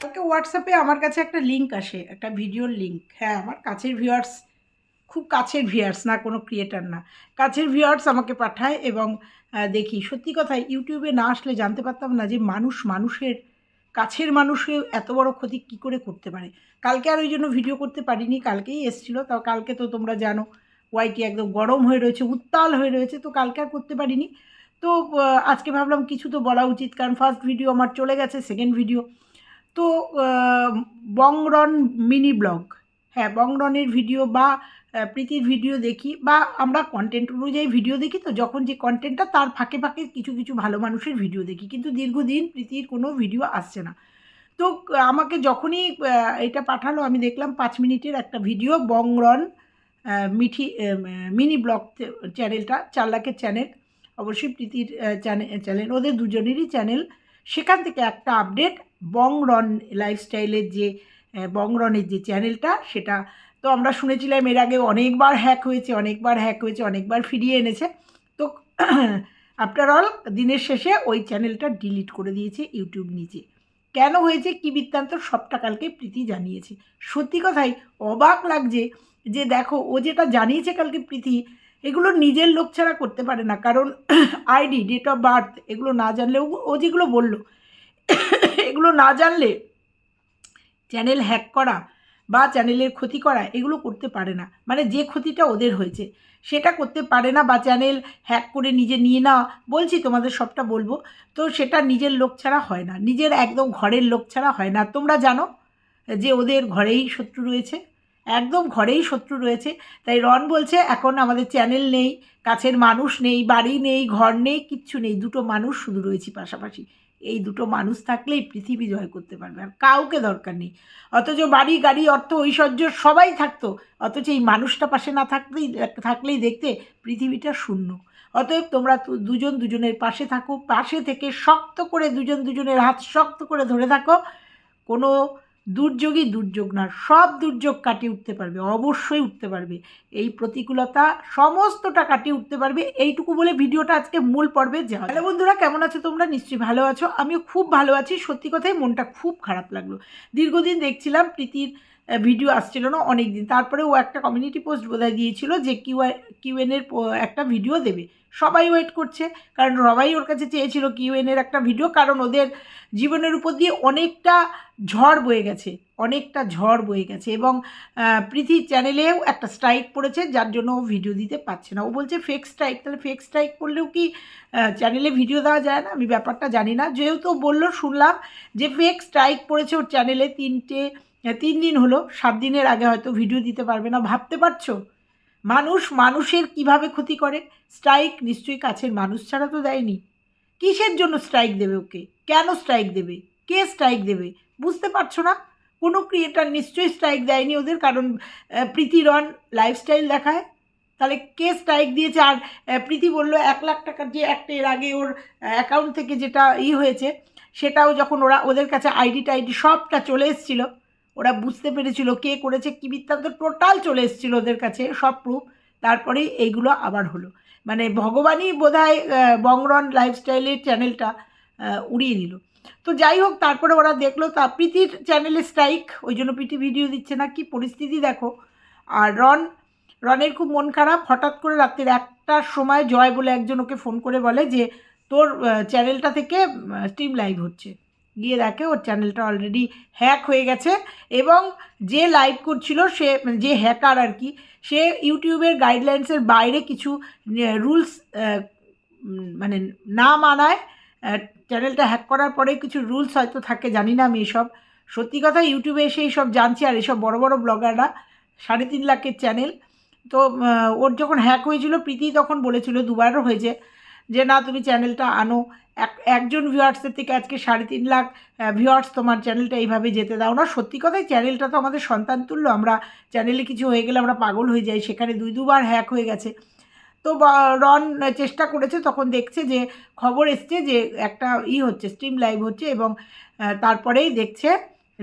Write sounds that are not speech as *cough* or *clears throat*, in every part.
কালকে হোয়াটসঅ্যাপে আমার কাছে একটা লিঙ্ক আসে, একটা ভিডিওর লিঙ্ক হ্যাঁ আমার কাছের ভিউয়ার্স খুব কাছের ভিউয়ার্স না, কোনো ক্রিয়েটার না। কাছের ভিউয়ার্স আমাকে পাঠায় এবং দেখি। সত্যি কথা ইউটিউবে না আসলে জানতে পারতাম না যে মানুষ মানুষের, কাছের মানুষে এত বড় ক্ষতি কি করে করতে পারে। কালকে আর ওই জন্য ভিডিও করতে পারিনি, কালকেই এসেছিল। তাও কালকে তো তোমরা জানো ওয়াইটি একদম গরম হয়ে রয়েছে, উত্তাল হয়ে রয়েছে, তো কালকে আর করতে পারিনি। তো আজকে ভাবলাম কিছু তো বলা উচিত, কারণ ফার্স্ট ভিডিও আমার চলে গেছে সেকেন্ড ভিডিও তো বংরন মিনি ব্লগ। হ্যাঁ বংরনের ভিডিও বা প্রীতির ভিডিও দেখি বা আমরা কন্টেন্ট অনুযায়ী ভিডিও দেখি তো, যখন যে কন্টেন্টটা তার ফাঁকে ফাঁকে কিছু কিছু ভালো মানুষের ভিডিও দেখি। কিন্তু দীর্ঘদিন প্রীতির কোনো ভিডিও আসছে না। তো, আমাকে যখনই এটা পাঠালো, আমি দেখলাম পাঁচ মিনিটের একটা ভিডিও বংরন মিঠি মিনি ব্লগ চ্যানেলটা চার লাখের চ্যানেল। অবশ্যই প্রীতির চ্যানেল চ্যানেল, ওদের দুজনেরই চ্যানেল। সেখান থেকে একটা আপডেট বংরন লাইফস্টাইলের যে বংরনের যে চ্যানেলটা সেটা তো আমরা শুনেছিলাম এর আগে অনেকবার হ্যাক হয়েছে, অনেকবার হ্যাক হয়েছে, অনেকবার ফিরিয়ে এনেছে। তো *clears throat* আফটার অল দিনের শেষে ওই চ্যানেলটা ডিলিট করে দিয়েছে ইউটিউব নিচে। কেন হয়েছে? কী বৃত্তান্ত? সবটা কালকে প্রীতি জানিয়েছে। সত্যি কথাই অবাক লাগছে যে দেখো, ও যেটা জানিয়েছে কালকে প্রীতি, এগুলো নিজের লোক ছাড়া করতে পারে না। কারণ আইডি ডেট অফ বার্থ এগুলো না জানলেও ও যেগুলো বলল এগুলো না জানলে চ্যানেল হ্যাক করা বা চ্যানেলের ক্ষতি করা এগুলো করতে পারে না। মানে যে ক্ষতিটা ওদের হয়েছে, সেটা করতে পারে না বা চ্যানেল হ্যাক করে নিজে নিয়ে না, বলছি তোমাদের সবটা বলব। তো সেটা নিজের লোক ছাড়া হয় না, নিজের একদম ঘরের লোক ছাড়া হয় না। তোমরা জানো যে ওদের ঘরেই শত্রু রয়েছে, একদম ঘরেই শত্রু রয়েছে। তাই রন বলছে, এখন আমাদের চ্যানেল নেই, কাছের মানুষ নেই, বাড়ি নেই, ঘর নেই, কিচ্ছু নেই, দুটো মানুষ শুধু রয়েছি পাশাপাশি। এই দুটো মানুষ থাকলেই পৃথিবী জয় করতে পারবে, আর কাউকে দরকার নেই। অথচ বাড়ি, গাড়ি, অর্থ, ঐশ্বর্য সবাই থাকতো, অথচ এই মানুষটা পাশে না থাকলেই থাকলেই দেখতে পৃথিবীটা শূন্য। অতএব তোমরা দুজন দুজনের পাশে থাকো, পাশে থেকে শক্ত করে দুজন দুজনের হাত শক্ত করে ধরে থাকো। কোনো দুর্যোগই দুর্যোগ না, সব দুর্যোগ কাটিয়ে উঠতে পারবে, অবশ্যই উঠতে পারবে। এই প্রতিকূলতা সমস্তটা কাটিয়ে উঠতে পারবে। এইটুকু বলে ভিডিওটা আজকে মূল পর্বে যাওয়া হ্যালো বন্ধুরা, কেমন আছো তোমরা? নিশ্চয়ই ভালো আছো। আমিও খুব ভালো আছি। সত্যি কথাই মনটা খুব খারাপ লাগল। দীর্ঘদিন দেখছিলাম প্রীতির ভিডিও আসছিল না অনেক দিন তারপরে ও একটা কমিউনিটি পোস্ট বোধহয় দিয়েছিল যে কিউ কিউএনের একটা ভিডিও দেবে। সবাই ওয়েট করছে, কারণ সবাই ওর কাছে চেয়েছিল কিউএনের একটা ভিডিও কারণ ওদের জীবনের উপর দিয়ে অনেকটা ঝড় বয়ে গেছে, অনেকটা ঝড় বয়ে গেছে। এবং প্রীতি চ্যানেলেও একটা স্ট্রাইক পড়েছে, যার জন্য ও ভিডিও দিতে পারছে না। ও বলছে ফেক স্ট্রাইক তাহলে ফেক স্ট্রাইক করলেও কি চ্যানেলে ভিডিও দেওয়া যায় না? আমি ব্যাপারটা জানি না। যেহেতু বলল, শুনলাম যে ফেক স্ট্রাইক পড়েছে ওর চ্যানেলে তিনটে তিন দিন হলো সাত দিনের আগে হয়তো ভিডিও দিতে পারবে না ভাবতে পারছ? মানুষ মানুষের কীভাবে ক্ষতি করে? স্ট্রাইক নিশ্চয়ই কাছের মানুষ ছাড়া তো দেয়নি। কিসের জন্য স্ট্রাইক দেবে ওকে? কেন স্ট্রাইক দেবে? কে স্ট্রাইক দেবে? বুঝতে পারছ না? কোনো ক্রিয়েটার নিশ্চয়ই স্ট্রাইক দেয়নি ওদের কারণ আহ, প্রীতি রন লাইফস্টাইল দেখায়। তাহলে কে স্ট্রাইক দিয়েছে? আর প্রীতি বলল এক লাখ টাকার যে একটা এর আগে ওর অ্যাকাউন্ট থেকে যেটা ই হয়েছে সেটাও যখন ওরা ওদের কাছে আইডি টাইডি সবটা চলে এসেছিল ওরা বুঝতে পেরেছিল কে করেছে, কী বৃত্তান্ত, টোটাল চলে এসেছিল ওদের কাছে, সব প্রুফ তারপরে এইগুলো আবার হলো। মানে ভগবানই বোধহয় বংরন লাইফস্টাইলের চ্যানেলটা উড়িয়ে দিল। তো যাই হোক, তারপরে ওরা দেখল, তা প্রীতির চ্যানেলে স্ট্রাইক ওই জন্য প্রীতি ভিডিও দিচ্ছে না, কি পরিস্থিতি দেখো। আর রন, রনের খুব মন খারাপ, হঠাৎ করে রাত্রির একটার সময় জয় বলে একজন ওকে ফোন করে বলে যে, তোর চ্যানেলটা থেকে স্ট্রিম লাইভ হচ্ছে। গিয়ে দেখে ওর চ্যানেলটা অলরেডি হ্যাক হয়ে গেছে এবং যে লাইভ করছিল সে মানে যে হ্যাকার আর কি, সে ইউটিউবের গাইডলাইন্সের বাইরে কিছু রুলস মানে না মানায় চ্যানেলটা হ্যাক করার পরে কিছু রুলস হয়তো থাকে, জানি না আমি এসব। সত্যি কথা, ইউটিউবে এসে এইসব জানছি আর এসব বড় বড় ব্লগাররা সাড়ে তিন লাখের চ্যানেল তো ওর যখন হ্যাক হয়েছিল, প্রীতি তখন বলেছিল, দুবারও হয়েছে, যে না তুমি চ্যানেলটা আনো। এক, একজন ভিউয়ার্সের থেকে আজকে সাড়ে তিন লাখ ভিউয়ার্স তোমার চ্যানেলটা এইভাবে যেতে দাও না। সত্যি কথাই চ্যানেলটা তো আমাদের সন্তান তুল্য। আমরা চ্যানেলে কিছু হয়ে গেলে আমরা পাগল হয়ে যাই। সেখানে দুই, দুবার হ্যাক হয়ে গেছে। তো রন চেষ্টা করেছে, তখন দেখছে যে, খবর এসছে যে, একটা ই হচ্ছে স্ট্রিম লাইভ হচ্ছে এবং তারপরেই দেখছে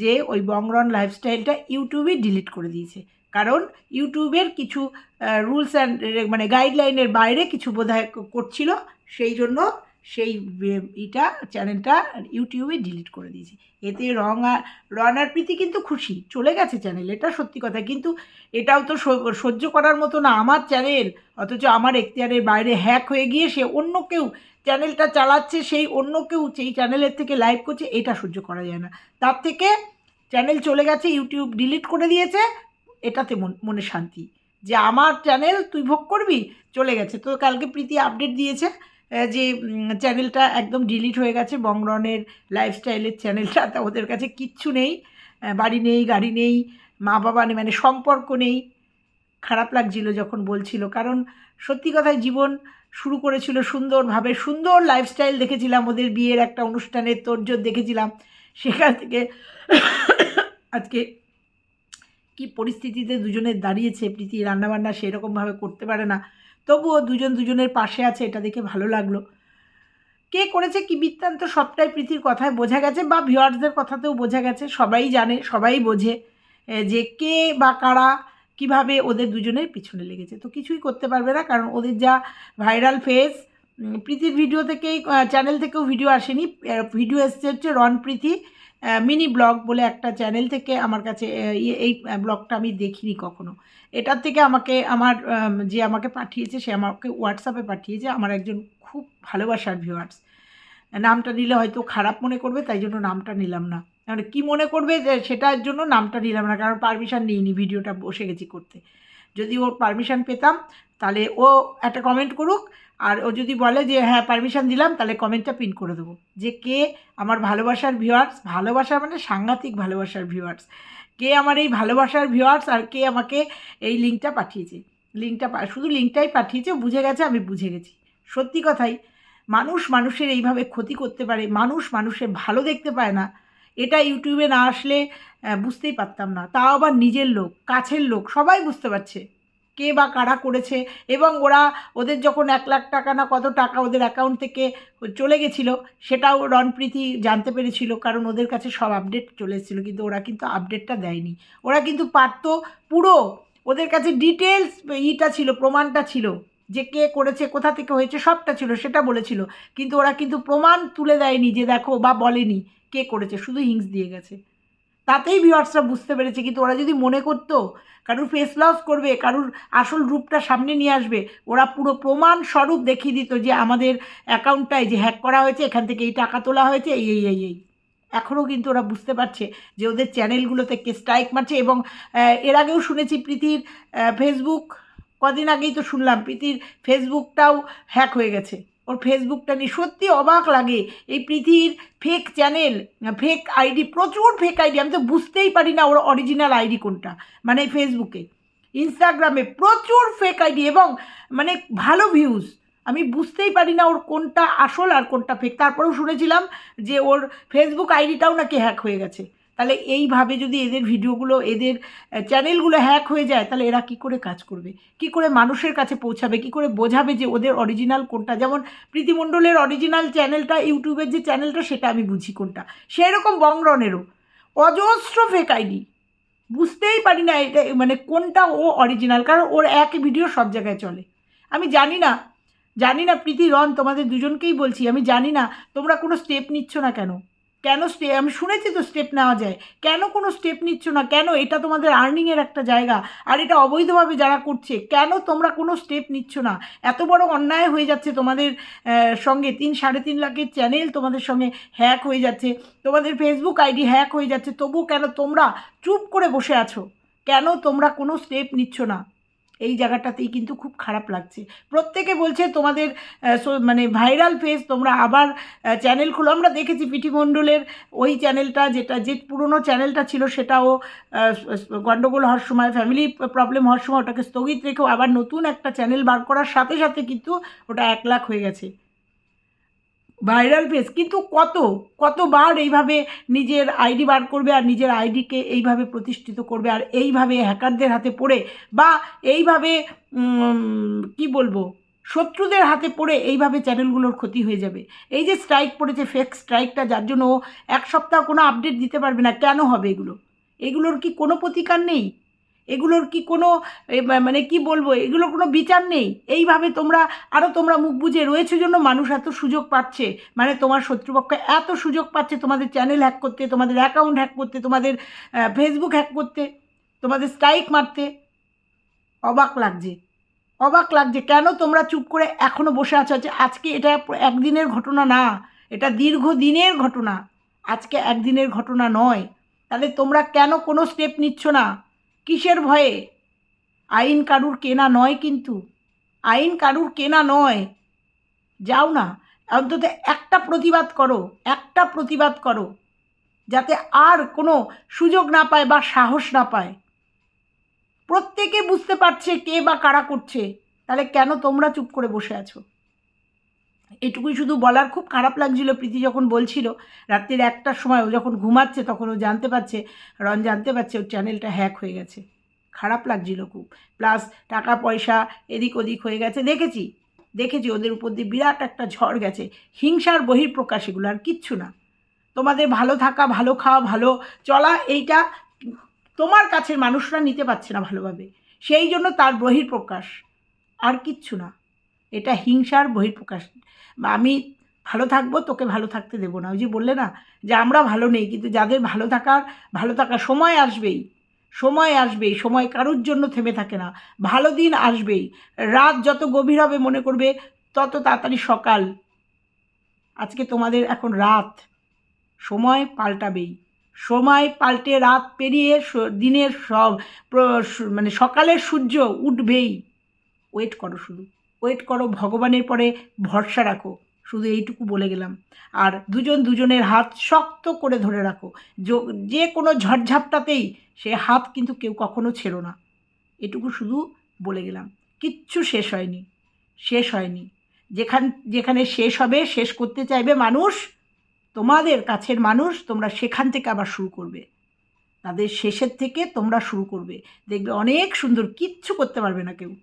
যে, ওই বংরন লাইফস্টাইলটা ইউটিউবই ডিলিট করে দিয়েছে। কারণ ইউটিউবের কিছু রুলস অ্যান্ড মানে গাইডলাইনের বাইরে কিছু বোধহয় করছিল। সেই জন্য সেই এটা চ্যানেলটা ইউটিউবে ডিলিট করে দিয়েছে। এতে রং আর রন আর প্রীতি কিন্তু খুশি, চলে গেছে চ্যানেল এটা সত্যি কথা। কিন্তু এটাও তো সহ- সহ্য করার মতো না, আমার চ্যানেল অথচ আমার এখতিয়ারের বাইরে হ্যাক হয়ে গিয়ে সে অন্য কেউ চ্যানেলটা চালাচ্ছে, সেই অন্য কেউ সেই চ্যানেলের থেকে লাইভ করছে, এটা সহ্য করা যায় না। তার থেকে চ্যানেল চলে গেছে ইউটিউব ডিলিট করে দিয়েছে, এটাতে মন শান্তি। যে আমার চ্যানেল তুই ভোগ করবি, চলে গেছে। তো কালকে প্রীতি আপডেট দিয়েছে যে চ্যানেলটা একদম ডিলিট হয়ে গেছে, বংরনের লাইফস্টাইলের চ্যানেলটা তা ওদের কাছে কিচ্ছু নেই। বাড়ি নেই, গাড়ি নেই মা বাবা নেই মানে সম্পর্ক নেই। খারাপ লাগছিল যখন বলছিল, কারণ সত্যি কথায় জীবন শুরু করেছিল সুন্দরভাবে, সুন্দর লাইফস্টাইল দেখেছিলাম ওদের বিয়ের একটা অনুষ্ঠানের তোরজোর দেখেছিলাম। সেখান থেকে আজকে কি পরিস্থিতিতে দুজনের দাঁড়িয়েছে, প্রীতি রান্নাবান্না সেরকমভাবে করতে পারে না। তবুও দুজন দুজনের পাশে আছে, এটা দেখে ভালো লাগল। কে করেছে কি বৃত্তান্ত সবটাই প্রীতির কথায় বোঝা গেছে বা ভিওয়ার্সদের কথাতেও বোঝা গেছে, সবাই জানে, সবাই বোঝে যে কে বা কারা কীভাবে ওদের দুজনের পিছনে লেগেছে। তো কিছুই করতে পারবে না, কারণ ওদের যা ভাইরাল ফেস প্রীতির ভিডিও থেকেই চ্যানেল থেকেও ভিডিও আসেনি ভিডিও এসছে হচ্ছে রন প্রীতি মিনি ব্লগ বলে একটা চ্যানেল থেকে আমার কাছে এই ব্লগটা আমি দেখিনি কখনো। এটার থেকে আমাকে, আমার যে আমাকে পাঠিয়েছে, সে আমাকে হোয়াটসঅ্যাপে পাঠিয়েছে, আমার একজন খুব ভালোবাসার ভিউয়ার্স নামটা নিলে হয়তো খারাপ মনে করবে, তাই জন্য নামটা নিলাম না। মানে কী মনে করবে যে সেটার জন্য নামটা নিলাম না, কারণ পারমিশন নিইনি ভিডিওটা বসে গেছি করতে। যদি ওর পারমিশন পেতাম তাহলে ও একটা কমেন্ট করুক, আর ও যদি বলে যে হ্যাঁ পারমিশন দিলাম, তাহলে কমেন্টটা পিন করে দেবো। যে কে আমার ভালোবাসার ভিউয়ার্স ভালোবাসা মানে সাংঘাতিক ভালোবাসার ভিউয়ার্স কে আমার এই ভালোবাসার ভিউয়ার্স আর কে আমাকে এই লিঙ্কটা পাঠিয়েছে? লিঙ্কটা শুধু লিঙ্কটাই পাঠিয়েছে বুঝে গেছে, আমি বুঝে গেছি। সত্যি কথাই, মানুষ মানুষের এইভাবে ক্ষতি করতে পারে, মানুষ মানুষের ভালো দেখতে পায় না। এটা ইউটিউবে না আসলে বুঝতেই পারতাম না। তাও আবার নিজের লোক, কাছের লোক, সবাই বুঝতে পারছে। কে বা কারা করেছে এবং ওরা ওদের যখন এক লাখ টাকা না কত টাকা ওদের অ্যাকাউন্ট থেকে চলে গেছিল, সেটাও রণপ্রীতি জানতে পেরেছিল কারণ ওদের কাছে সব আপডেট চলে এসেছিল, কিন্তু ওরা কিন্তু আপডেটটা দেয়নি। ওরা কিন্তু পারতো পুরো ওদের কাছে ডিটেলস ইটা ছিল, প্রমাণটা ছিল, যে কে করেছে, কোথা থেকে হয়েছে, সবটা ছিল, সেটা বলেছিল। কিন্তু ওরা কিন্তু প্রমাণ তুলে দেয়নি যে দেখো বা বলেনি কে করেছে, শুধু হিংস দিয়ে গেছে। তাতেই ভিউয়ার্সরা বুঝতে পেরেছে, কিন্তু ওরা যদি মনে করতো কারুর ফেস লস করবে, কারুর আসল রূপটা সামনে নিয়ে আসবে, ওরা পুরো প্রমাণ স্বরূপ দেখিয়ে দিত যে আমাদের অ্যাকাউন্টটায় যে হ্যাক করা হয়েছে, এখান থেকে এই টাকা তোলা হয়েছে, এই এই এই এই। এখনও কিন্তু ওরা বুঝতে পারছে যে ওদের চ্যানেলগুলোতে কে স্ট্রাইক মারছে এবং এর আগেও শুনেছি প্রীতির ফেসবুক কদিন আগেই তো শুনলাম, প্রীতির ফেসবুকটাও হ্যাক হয়ে গেছে। ওর ফেসবুকটা নিয়ে সত্যি অবাক লাগে। এই পৃথিবীর ফেক চ্যানেল ফেক আইডি প্রচুর ফেক আইডি আমি তো বুঝতেই পারি না ওর অরিজিনাল আইডি কোনটা মানে ফেসবুকে ইনস্টাগ্রামে প্রচুর ফেক আইডি এবং মানে ভালো ভিউজ আমি বুঝতেই পারি না ওর কোনটা আসল আর কোনটা ফেক তারপরেও শুনেছিলাম যে ওর ফেসবুক আইডিটাও নাকি হ্যাক হয়ে গেছে। তাহলে এইভাবে যদি এদের ভিডিওগুলো, এদের চ্যানেলগুলো হ্যাক হয়ে যায়, তাহলে এরা কি করে কাজ করবে? কি করে মানুষের কাছে পৌঁছাবে? কি করে বোঝাবে যে ওদের অরিজিনাল কোনটা? যেমন প্রীতিমণ্ডলের অরিজিনাল চ্যানেলটা, ইউটিউবের যে চ্যানেলটা, সেটা আমি বুঝি কোনটা। সেরকম বংরনেরও। অজস্র ফেক আইডি বুঝতেই পারি না এটা মানে কোনটা ও অরিজিনাল কারণ ওর এক ভিডিও সব জায়গায় চলে। আমি জানি না জানি না প্রীতি, রন, তোমাদের দুজনকেই বলছি, আমি জানি না, তোমরা কোনো স্টেপ নিচ্ছ না কেন? কেন স্টে আমি শুনেছি তো স্টেপ নেওয়া যায়। কেন কোনো স্টেপ নিচ্ছ না? কেন? এটা তোমাদের আর্নিংয়ের একটা জায়গা। আর এটা অবৈধভাবে যারা করছে, কেন তোমরা কোনো স্টেপ নিচ্ছ না? এত বড় অন্যায় হয়ে যাচ্ছে তোমাদের সঙ্গে। তিন, সাড়ে তিন লাখের চ্যানেল তোমাদের সঙ্গে হ্যাক হয়ে যাচ্ছে। তোমাদের ফেসবুক আইডি হ্যাক হয়ে যাচ্ছে। তবু কেন তোমরা চুপ করে বসে আছো? কেন তোমরা কোনো স্টেপ নিচ্ছ না? এই জায়গাটাতেই কিন্তু খুব খারাপ লাগছে। প্রত্যেকে বলছে তোমাদের মানে ভাইরাল ফেস তোমরা আবার চ্যানেল খুলো। আমরা দেখেছি পিটি মণ্ডলের ওই চ্যানেলটা যেটা, যে পুরনো চ্যানেলটা ছিল, সেটাও গণ্ডগোল হওয়ার সময় ফ্যামিলি প্রবলেম হওয়ার সময় ওটাকে স্থগিত রেখেও আবার নতুন একটা চ্যানেল বার করার সাথে সাথে কিন্তু ওটা এক লাখ হয়ে গেছে। ভাইরাল ফেস কিন্তু কত, কতবার এইভাবে নিজের আইডি বার করবে আর নিজের আইডিকে এইভাবে প্রতিষ্ঠিত করবে আর এইভাবে হ্যাকারদের হাতে পড়ে বা এইভাবে কি বলব, শত্রুদের হাতে পড়ে এইভাবে চ্যানেলগুলোর ক্ষতি হয়ে যাবে। এই যে স্ট্রাইক পড়েছে ফেক স্ট্রাইকটা যার জন্য এক সপ্তাহ কোনো আপডেট দিতে পারবে না, কেন হবে এগুলো? এগুলোর কি কোনো প্রতিকার নেই? এগুলোর কি কোনো মানে কি বলব, এগুলোর কোনো বিচার নেই। এইভাবে তোমরা আরও তোমরা মুখ বুঝে রয়েছে জন্য মানুষ এত সুযোগ পাচ্ছে। মানে তোমার শত্রুপক্ষ এত সুযোগ পাচ্ছে তোমাদের চ্যানেল হ্যাক করতে, তোমাদের অ্যাকাউন্ট হ্যাক করতে, তোমাদের ফেসবুক হ্যাক করতে, তোমাদের স্ট্রাইক মারতে। অবাক লাগছে। অবাক লাগছে কেন তোমরা চুপ করে এখনও বসে আছো? যে আজকে এটা একদিনের ঘটনা না, এটা দীর্ঘ দিনের ঘটনা। আজকে একদিনের ঘটনা নয়। তাহলে তোমরা কেন কোনো স্টেপ নিচ্ছ না? কিসের ভয়ে? আইন কারুর কেনা নয় কিন্তু। আইন কারুর কেনা নয়। যাও না, অন্তত একটা প্রতিবাদ করো, একটা প্রতিবাদ করো, যাতে আর কোনো সুযোগ না পায় বা সাহস না পায়। প্রত্যেকে বুঝতে পারছে কে বা কারা করছে, তাহলে কেন তোমরা চুপ করে বসে আছো? এটুকুই শুধু বলার, খুব খারাপ লাগছিল প্রীতি যখন বলছিল, রাত্রির একটার সময় ও যখন ঘুমাচ্ছে তখন ও জানতে পারছে, রন জানতে পারছে ওর চ্যানেলটা হ্যাক হয়ে গেছে। খারাপ লাগছিল খুব। প্লাস টাকা, পয়সা, এদিক ওদিক হয়ে গেছে। দেখেছি দেখেছি ওদের উপর দিয়ে বিরাট একটা ঝড় গেছে। হিংসার বহিঃপ্রকাশ এগুলো আর কিচ্ছু না। তোমাদের ভালো থাকা, ভালো খাওয়া, ভালো চলা, এইটা তোমার কাছের মানুষরা নিতে পারছে না ভালোভাবে। সেই জন্য তার বহিঃপ্রকাশ আর কিচ্ছু না। এটা হিংসার বহিঃপ্রকাশ। আমি ভালো থাকব, তোকে ভালো থাকতে দেবো না। ওই যে বললে না, যে আমরা ভালো নেই, কিন্তু যাদের ভালো থাকার ভালো থাকার সময় আসবেই সময় আসবেই, সময় কারুর জন্য থেমে থাকে না। ভালো দিন আসবেই। রাত যত গভীর হবে মনে করবে, তত তাড়াতাড়ি সকাল। আজকে তোমাদের এখন রাত। সময় পাল্টাবেই। সময় পাল্টে রাত পেরিয়ে দিনের সব মানে সকালের সূর্য উঠবেই। ওয়েট করো শুধু। ওয়েট করো, ভগবানের পরে ভরসা রাখো। শুধু এইটুকু বলে গেলাম। আর দুজন দুজনের হাত শক্ত করে ধরে রাখো। যো- কোনো ঝড়ঝাপটাতেই সে হাত কিন্তু কেউ কখনো ছেড়ো না। এটুকু শুধু বলে গেলাম। কিচ্ছু শেষ হয়নি। শেষ হয়নি। যেখান, যেখানে শেষ হবে, শেষ করতে চাইবে মানুষ, তোমাদের কাছের মানুষ তোমরা সেখান থেকে আবার শুরু করবে। তাদের শেষের থেকে তোমরা শুরু করবে। দেখবে অনেক সুন্দর, কিচ্ছু করতে পারবে না কেউ।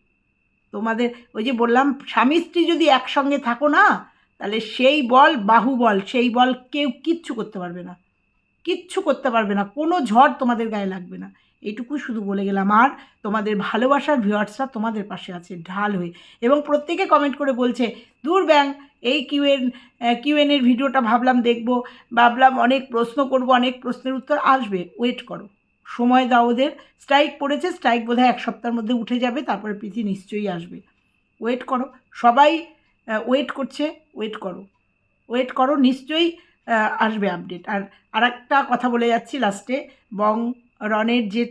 তোমাদের ওই যে বললাম, স্বামী স্ত্রী যদি একসঙ্গে থাকো না, তাহলে সেই বল বাহু বল, সেই বল কেউ কিচ্ছু করতে পারবে না। কিচ্ছু করতে পারবে না, কোনো ঝড় তোমাদের গায়ে লাগবে না। এইটুকু শুধু বলে গেলাম। আর তোমাদের ভালোবাসার ভিউয়ার্সরা তোমাদের পাশে আছে, ঢাল হয়ে। এবং প্রত্যেকে কমেন্ট করে বলছে, দূর ব্যাং, এই কিউএন কিউএনের ভিডিওটা ভাবলাম দেখব, ভাবলাম অনেক প্রশ্ন করব, অনেক প্রশ্নের উত্তর আসবে। ওয়েট করো। সময় দাও ওদের স্ট্রাইক পড়েছে স্ট্রাইক বোধহয় এক সপ্তাহের মধ্যে উঠে যাবে, তারপরে প্রীতি নিশ্চয়ই আসবে। ওয়েট করো। সবাই ওয়েট করছে ওয়েট করো। ওয়েট করো, নিশ্চয়ই আসবে আপডেট আর আর একটা কথা বলে যাচ্ছি লাস্টে বং রনের যে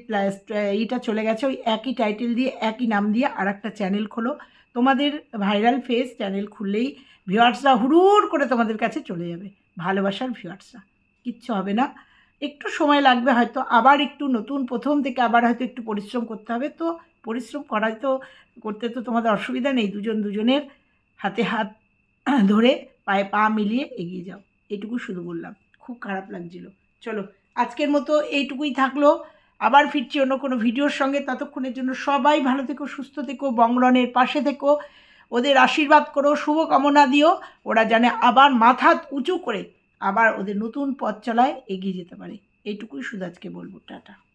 এইটা চলে গেছে, ওই একই টাইটেল দিয়ে, একই নাম দিয়ে আর একটা চ্যানেল খোলো। তোমাদের ভাইরাল ফেস চ্যানেল খুললেই ভিউয়ার্সরা হুড়ুর করে তোমাদের কাছে চলে যাবে, ভালোবাসার ভিউয়ার্সরা কিচ্ছু হবে না। একটু সময় লাগবে হয়তো, আবার একটু নতুন প্রথম থেকে আবার হয়তো একটু পরিশ্রম করতে হবে। তো পরিশ্রম করাই তো, করতে তো তোমাদের অসুবিধা নেই, দুজন দুজনের হাতে হাত *clears throat* ধরে পায়ে পা মিলিয়ে এগিয়ে যাও। এটুকু শুধু বললাম। খুব খারাপ লাগছিল। চলো, আজকের মতো এইটুকুই থাকল। আবার ফিরছি অন্য কোনো ভিডিওর সঙ্গে। ততক্ষণের জন্য সবাই ভালো থেকো, সুস্থ থেকো, বংরনের পাশে থেকো। ওদের আশীর্বাদ করো, শুভকামনা দিও। ওরা জানে আবার মাথা উঁচু করে আবার ওদের নতুন পথ চলায় এগিয়ে যেতে পারে। এইটুকুই আজকে বলব টাটা।